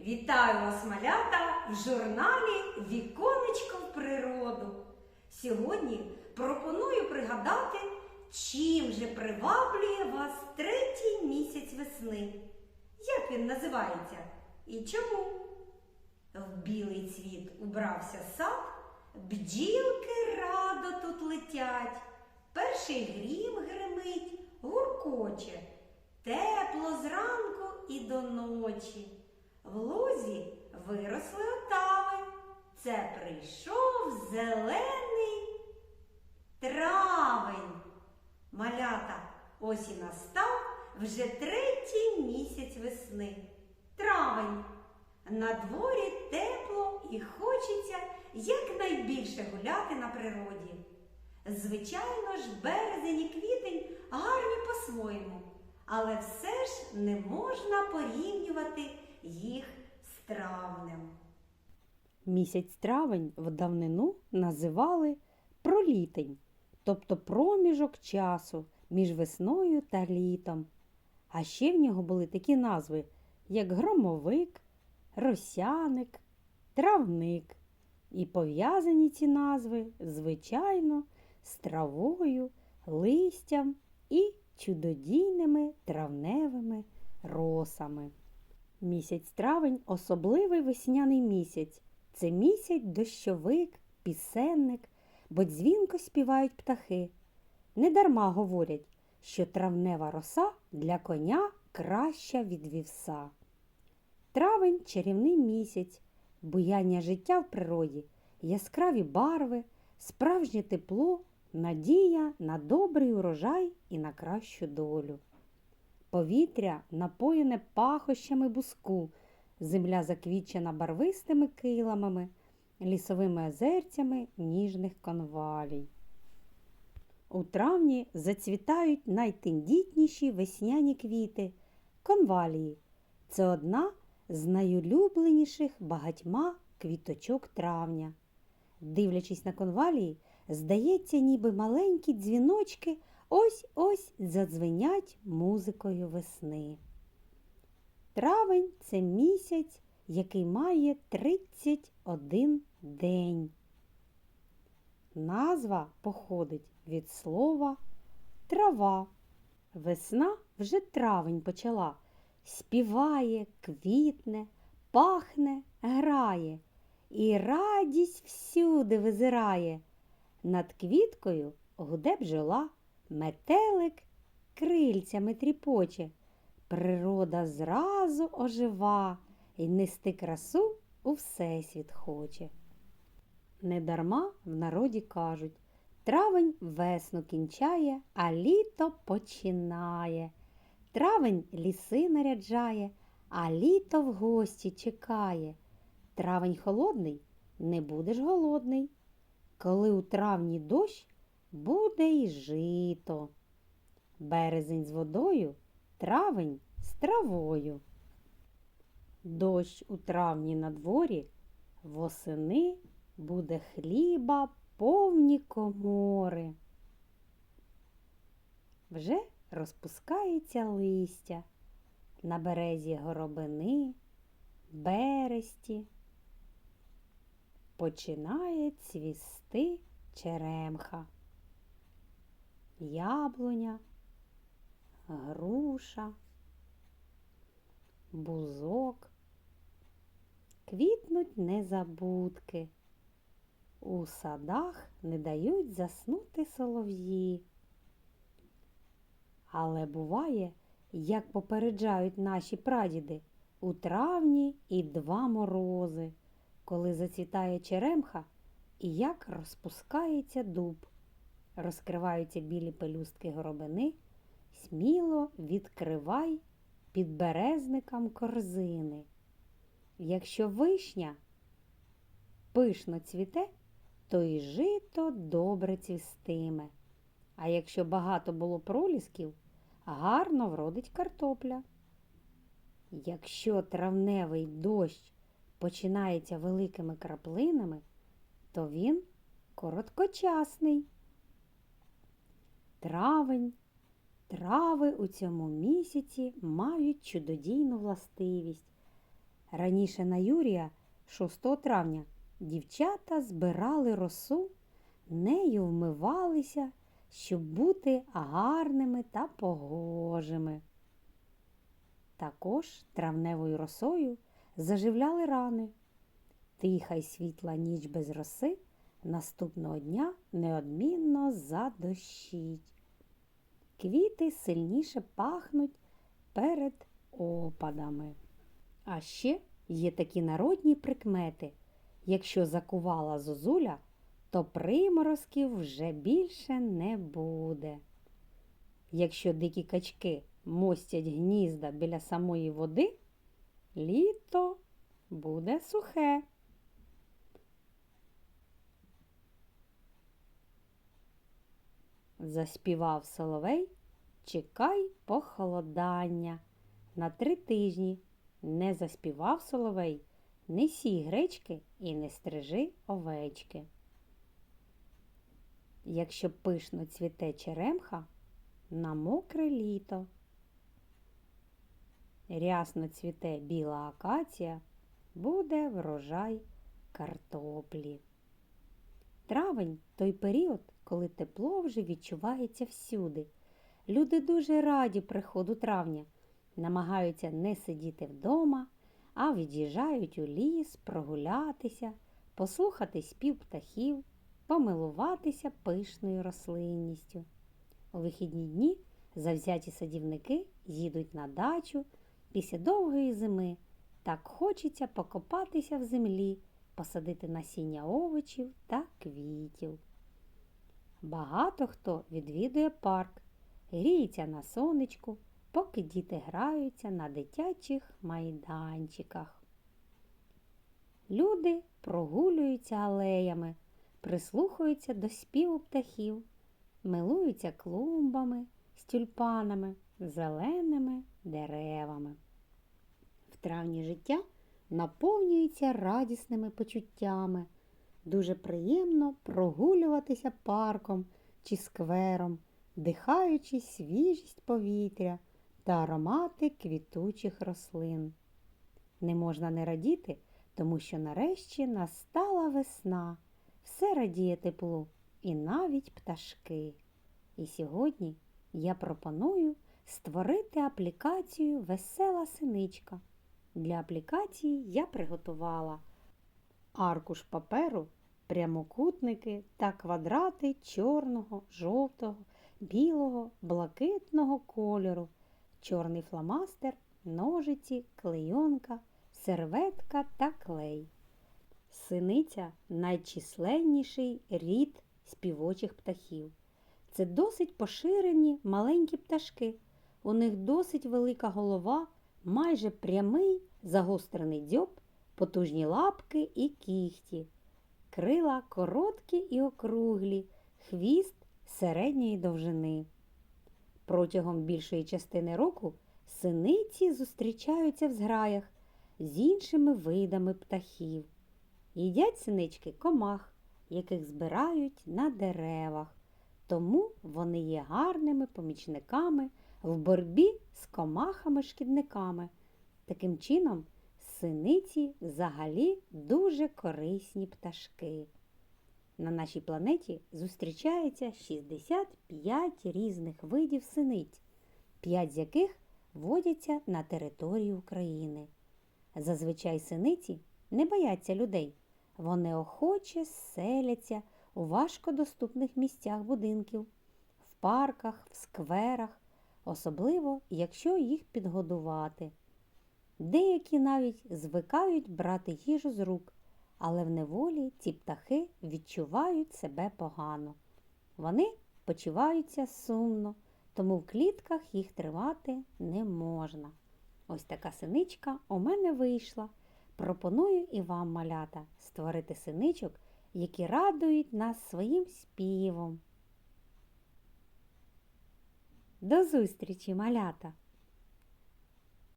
Вітаю вас, малята, в журналі Віконечко в природу. Сьогодні пропоную пригадати, чим же приваблює вас третій місяць весни. Як він називається і чому? В білий цвіт убрався сад, бджілки радо тут летять, перший грім гримить, гуркоче, тепло зранку і до ночі. В лузі виросли отави. Це прийшов зелений травень. Малята, ось і настав вже третій місяць весни. Травень. На дворі тепло і хочеться якнайбільше гуляти на природі. Звичайно ж, березень і квітень гарні по-своєму, але все ж не можна порівнювати їх з травнем. Місяць травень в давнину називали пролітень, тобто проміжок часу між весною та літом. А ще в нього були такі назви, як громовик, росяник, травник. І пов'язані ці назви, звичайно, з травою, листям і чудодійними травневими росами. Місяць травень особливий весняний місяць. Це місяць дощовик, пісенник, бо дзвінко співають птахи. Недарма говорять, що травнева роса для коня краща від вівса. Травень чарівний місяць, буяння життя в природі, яскраві барви, справжнє тепло, надія на добрий урожай і на кращу долю. Повітря напоєне пахощами буску, земля заквічена барвистими киламами, лісовими озерцями ніжних конвалій. У травні зацвітають найтендітніші весняні квіти конвалії. Це одна з найулюбленіших багатьма квіточок травня. Дивлячись на конвалії, здається, ніби маленькі дзвіночки ось-ось задзвенять музикою весни. Травень це місяць, який має 31 день. Назва походить від слова трава. Весна вже травень почала, співає, квітне, пахне, грає, і радість всюди визирає. Над квіткою гуде бджола, метелик крильцями тріпоче. Природа зразу ожива і нести красу у всесвіт хоче. Недарма в народі кажуть, травень весну кінчає, а літо починає. Травень ліси наряджає, а літо в гості чекає. Травень холодний, не будеш голодний. Коли у травні дощ, буде й жито. Березень з водою, травень з травою. Дощ у травні на дворі, восени буде хліба повні комори. Вже розпускається листя на березі горобини, бересті. Починає цвісти черемха, яблуня, груша, бузок. Квітнуть незабудки. У садах не дають заснути солов'ї. Але буває, як попереджають наші прадіди, у травні і два морози, коли зацвітає черемха і як розпускається дуб. Розкриваються білі пелюстки горобини, сміло відкривай під березником корзини. Якщо вишня пишно цвіте, то і жито добре цвістиме. А якщо багато було пролісків, гарно вродить картопля. Якщо травневий дощ починається великими краплинами, то він короткочасний. Травень, трави у цьому місяці мають чудодійну властивість. Раніше на Юрія, 6 травня, дівчата збирали росу, нею вмивалися, щоб бути гарними та погожими. Також травневою росою заживляли рани. Тиха й світла ніч без роси наступного дня неодмінно задощить. Квіти сильніше пахнуть перед опадами. А ще є такі народні прикмети. Якщо закувала зозуля, то приморозків вже більше не буде. Якщо дикі качки мостять гнізда біля самої води, літо буде сухе. Заспівав соловей, чекай похолодання. На три тижні не заспівав соловей, не сій гречки і не стрижи овечки. Якщо пишно цвіте черемха, на мокре літо. Рясно цвіте біла акація, буде врожай картоплі. Травень той період, коли тепло вже відчувається всюди. Люди дуже раді приходу травня, намагаються не сидіти вдома, а від'їжджають у ліс прогулятися, послухати спів птахів, помилуватися пишною рослинністю. У вихідні дні завзяті садівники їдуть на дачу після довгої зими. Так хочеться покопатися в землі, посадити насіння овочів та квітів. Багато хто відвідує парк, гріється на сонечку, поки діти граються на дитячих майданчиках. Люди прогулюються алеями, прислухаються до співу птахів, милуються клумбами, з тюльпанами, зеленими деревами. В травні життя наповнюється радісними почуттями. Дуже приємно прогулюватися парком чи сквером, дихаючи свіжість повітря та аромати квітучих рослин. Не можна не радіти, тому що нарешті настала весна, все радіє теплу і навіть пташки. І сьогодні я пропоную створити аплікацію Весела синичка. Для аплікації я приготувала аркуш паперу, прямокутники та квадрати чорного, жовтого, білого, блакитного кольору, чорний фломастер, ножиці, клейонка, серветка та клей. Синиця найчисленніший рід співочих птахів. Це досить поширені маленькі пташки. У них досить велика голова, майже прямий загострений дзьоб, потужні лапки і кігті, крила короткі і округлі, хвіст середньої довжини. Протягом більшої частини року синиці зустрічаються в зграях з іншими видами птахів. Їдять синички комах, яких збирають на деревах, тому вони є гарними помічниками в боротьбі з комахами-шкідниками. Таким чином, синиці взагалі дуже корисні пташки. На нашій планеті зустрічається 65 різних видів синиць, 5 з яких водяться на території України. Зазвичай синиці не бояться людей. Вони охоче селяться у важкодоступних місцях будинків, в парках, в скверах, особливо, якщо їх підгодувати. Деякі навіть звикають брати їжу з рук, але в неволі ці птахи відчувають себе погано. Вони почуваються сумно, тому в клітках їх тривати не можна. Ось така синичка у мене вийшла. Пропоную і вам, малята, створити синичок, які радують нас своїм співом. До зустрічі, малята!